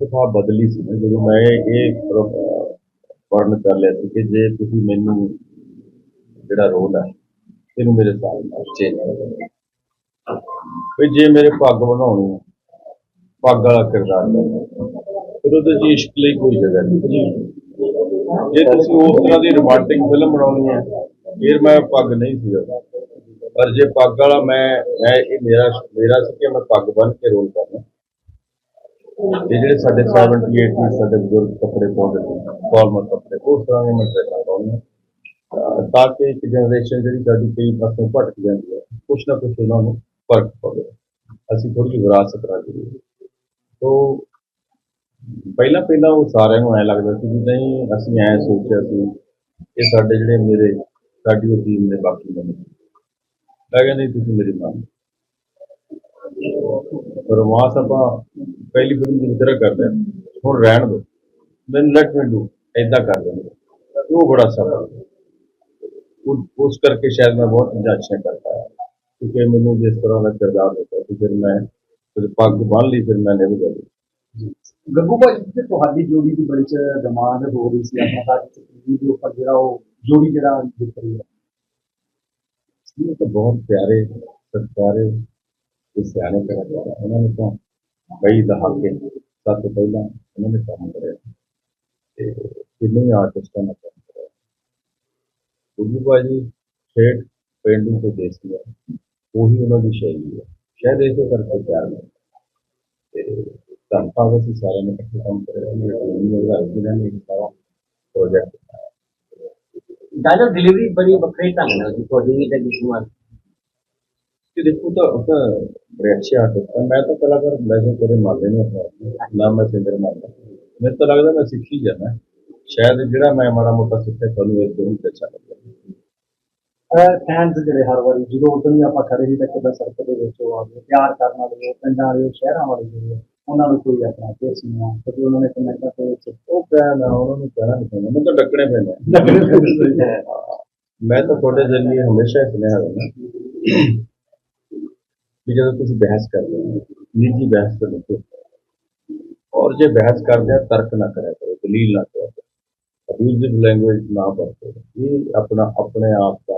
ਕਥਾ ਬਦਲੀ ਸੀ ਨਾ ਜਦੋਂ ਮੈਂ ਇਹ ਵਰਨ ਕਰ ਲਿਆ ਸੀ ਕਿ ਜੇ ਤੁਸੀਂ ਮੈਨੂੰ ਜਿਹੜਾ ਰੋਲ ਹੈ ਇਹਨੂੰ ਮੇਰੇ ਸਾਲ ਨਾਲ ਚੇਂਜ ਵੀ ਜੇ ਮੇਰੇ ਪੱਗ ਬਣਾਉਣੀ ਹੈ ਪੱਗ ਵਾਲਾ ਕਿਰਦਾਰ ਫਿਰ ਉਹਦੇ 'ਚ ਇਸ਼ਕ ਲਈ ਕੋਈ ਜਗ੍ਹਾ ਨਹੀਂ। ਜੇ। ਤੁਸੀਂ ਉਸ ਤਰ੍ਹਾਂ ਦੀ ਰੋਮਾਂਟਿਕ ਫਿਲਮ ਬਣਾਉਣੀ ਹੈ ਫਿਰ ਮੈਂ ਪੱਗ ਨਹੀਂ ਸੀਗਾ ਪਰ ਜੇ ਪੱਗ ਵਾਲਾ ਮੈਂ ਮੈਂ ਇਹ ਮੇਰਾ ਮੇਰਾ ਸੀ ਕਿ ਮੈਂ ਪੱਗ ਬੰਨ੍ਹ ਕੇ ਰੋਲ ਕਰਨਾ। ਇਹ ਜਿਹੜੇ ਸਾਡੇ 78 ਵਿੱਚ ਸਾਡੇ ਬਜ਼ੁਰਗ ਕੱਪੜੇ ਪਾਉਂਦੇ ਸੀ ਫਾਰਮਲ ਕੱਪੜੇ, ਉਸ ਤਰ੍ਹਾਂ ਦੇ ਮੈਂ ਡਰੈਸਾਂ ਤਾਂ ਕਿ ਇੱਕ ਜਨਰੇਸ਼ਨ ਜਿਹੜੀ ਸਾਡੀ ਕਈ ਪਾਸੋਂ ਭਟਕ ਜਾਂਦੀ ਹੈ, ਕੁਛ ਨਾ ਕੁਛ ਉਹਨਾਂ ਨੂੰ ਫ਼ਰਕ ਪਵੇ। ਅਸੀਂ ਥੋੜੀ ਜਿਹੀ ਵਿਰਾਸਤ ਰੱਖਦੇ ਹਾਂ। ਤੋ ਪਹਿਲਾਂ ਪਹਿਲਾਂ ਉਹ ਸਾਰਿਆਂ ਨੂੰ ਐ ਲੱਗਦਾ ਸੀ ਵੀ ਨਹੀਂ, ਅਸੀਂ ਐ ਸੋਚਿਆ ਸੀ ਇਹ ਸਾਡੇ ਜਿਹੜੇ ਮੇਰੇ, ਸਾਡੀ ਉਹ ਟੀਮ ਦੇ ਬਾਕੀ ਬੰਦੇ ਮੈਂ ਕਹਿੰਦਾ ਨਹੀਂ ਤੁਸੀਂ ਮੇਰੀ ਮੰਨ ਪਰ ਮਾਸ ਆਪਾਂ ਪਹਿਲੀ ਫਿਲਮ ਦੀ ਤਰ੍ਹਾਂ ਕਰਦੇ ਹਾਂ, ਹੁਣ ਰਹਿਣ ਦੋ। ਮੈਨੂੰ ਲੈਟ ਮੀ ਡੂ ਐਦਾਂ ਕਰ ਦਿੰਦੇ ਉਹ ਬੜਾ ਉਹ ਉਸ ਕਰਕੇ ਸ਼ਾਇਦ ਮੈਂ ਬਹੁਤ ਚੀਜ਼ਾਂ ਅੱਛੀਆਂ ਕਰ ਪਾਇਆ ਕਿਉਂਕਿ ਮੈਨੂੰ ਜਿਸ ਤਰ੍ਹਾਂ ਦਾ ਕਿਰਦਾਰ ਦਿੱਤਾ ਸੀ ਫਿਰ ਮੈਂ ਫਿਰ ਪੱਗ ਬੰਨ੍ਹ ਲਈ ਫਿਰ ਮੈਂ ਨਿਭ ਗਿਆ ਗੱਗੂ ਭਾਜੀ ਤੇ ਤੁਹਾਡੀ ਜੋੜੀ ਦੀ ਬੜੀ ਚ ਡਿਮਾਂਡ ਹੋ ਰਹੀ ਸੀ। ਆਪਣਾ ਸਾਡੀ ਟੀਵੀ ਦੇ ਉੱਪਰ ਜਿਹੜਾ ਉਹ ਜੋੜੀ ਜਿਹੜਾ ਦਿਖ ਰਹੀ ਹੈ। ਇਹ ਤਾਂ ਬਹੁਤ ਪਿਆਰੇ ਸਤਿਕਾਰੇ ਤੇ ਸਿਆਣੇ ਕਲਾਕਾਰ ਹਨ। ਉਹਨਾਂ ਨੇ ਤਾਂ ਕਈ ਦਹਾਕੇ ਸੱਤ ਪਹਿਲਾਂ ਉਹਨਾਂ ਨੇ ਕੰਮ ਕਰਿਆ ਤੇ ਕਿੰਨੇ ਹੀ ਆਰਟਿਸਟਾਂ ਨੇ ਕੰਮ ਕਰਿਆ ਗੁਰੂ ਬਾਜੀ ਖੇਡ ਪੇਂਡੂ ਤੇ ਦੇਸੀ ਹੈ ਉਹੀ ਉਹਨਾਂ ਦੀ ਸ਼ੈਲੀ ਹੈ ਸ਼ਾਇਦ ਇਸੇ ਕਰਕੇ ਪਿਆਰ ਮਿਲਦਾ ਤੇ ਧੰਨਵਾਦ ਅਸੀਂ ਸਾਰਿਆਂ ਨੇ ਇਕੱਠੇ ਕੰਮ ਕਰਿਆ ਮੇਰੇ ਟੀਮ ਨੇ ਉਹਦਾ ਜਿਹਨਾਂ ਨੇ ਇਹ ਸਾਰਾ ਪ੍ਰੋਜੈਕਟ ਡਾਇਲੌਗ ਡਿਲੀਵਰੀ ਬੜੀ ਵੱਖਰੇ ਢੰਗ ਨਾਲ ਸੀ ਤੁਹਾਡੀ ਤੇ ਗੁਸ਼ਮਾਨ ਕਿ ਦੇਖੋ ਤਾਂ ਉਹ ਤਾਂ ਅੱਛੇ ਆਰਟਿਸਟ ਹੈ ਮੈਂ ਤਾਂ ਕਲਾਕਾਰ ਵੈਸੇ ਕਦੇ ਮੰਨਦੇ ਨਹੀਂ ਆਪਣਾ। ਨਾ ਮੈਂ ਸਿੰਗਰ ਮੰਨਦਾ ਮੈਨੂੰ ਤਾਂ ਲੱਗਦਾ ਮੈਂ ਸਿੱਖੀ ਜਾਣਾ। ਸ਼ਾਇਦ ਜਿਹੜਾ ਮੈਂ ਮਾੜਾ ਮੋਟਾ ਸਿੱਖਿਆ ਤੁਹਾਨੂੰ ਇਹ ਤੋਂ ਅੱਛਾ ਲੱਗਿਆ। ਫੈਨਸ ਜਿਹੜੇ ਹਰ ਵਾਰੀ ਜਦੋਂ ਉਦੋਂ ਹੀ ਆਪਾਂ ਖੜੇ ਸੀ ਤਾਂ ਕਿਦਾਂ ਸੜਕ ਦੇ ਵਿੱਚ ਉਹ ਆ ਗਏ। ਪਿਆਰ ਕਰਨ ਵਾਲੇ ਪਿੰਡਾਂ ਵਾਲੇ ਸ਼ਹਿਰਾਂ ਵਾਲੇ ਜਿਹੜੇ ਉਹਨਾਂ ਨੂੰ ਕੋਈ ਆਪਣਾ ਕੇਸ ਨਹੀਂ ਆ ਕਿਉਂਕਿ ਉਹਨਾਂ ਨੇ ਕਮੈਂਟਾਂ ਦੇ ਵਿੱਚ ਉਹ ਕਹਿ ਮੈਂ ਉਹਨਾਂ ਨੂੰ ਕਹਿਣਾ ਨਹੀਂ ਚਾਹੁੰਦਾ ਮੈਨੂੰ ਤਾਂ ਡੱਕਣੇ ਪੈਂਦੇ ਮੈਂ ਤਾਂ ਤੁਹਾਡੇ ਜਰੀਏ ਹਮੇਸ਼ਾ ਸੁਨੇਹਾ ਦਿੰਦਾ। ਕਿ ਜਦੋਂ ਤੁਸੀਂ ਬਹਿਸ ਕਰਦੇ ਹੋ ਨਿੱਜੀ ਬਹਿਸ ਤਾਂ ਦੇਖੋ ਔਰ ਜੇ ਬਹਿਸ ਕਰਦੇ ਆ ਤਰਕ ਨਾ ਕਰਿਆ ਕਰੋ ਦਲੀਲ ਨਾ ਕਰਿਆ ਕਰੋ ਅਬਿਊਜ਼ਿਵ ਲੈਂਗੁਏਜ ਨਾ ਵਰਤੋ ਇਹ ਆਪਣਾ ਆਪਣੇ ਆਪ ਦਾ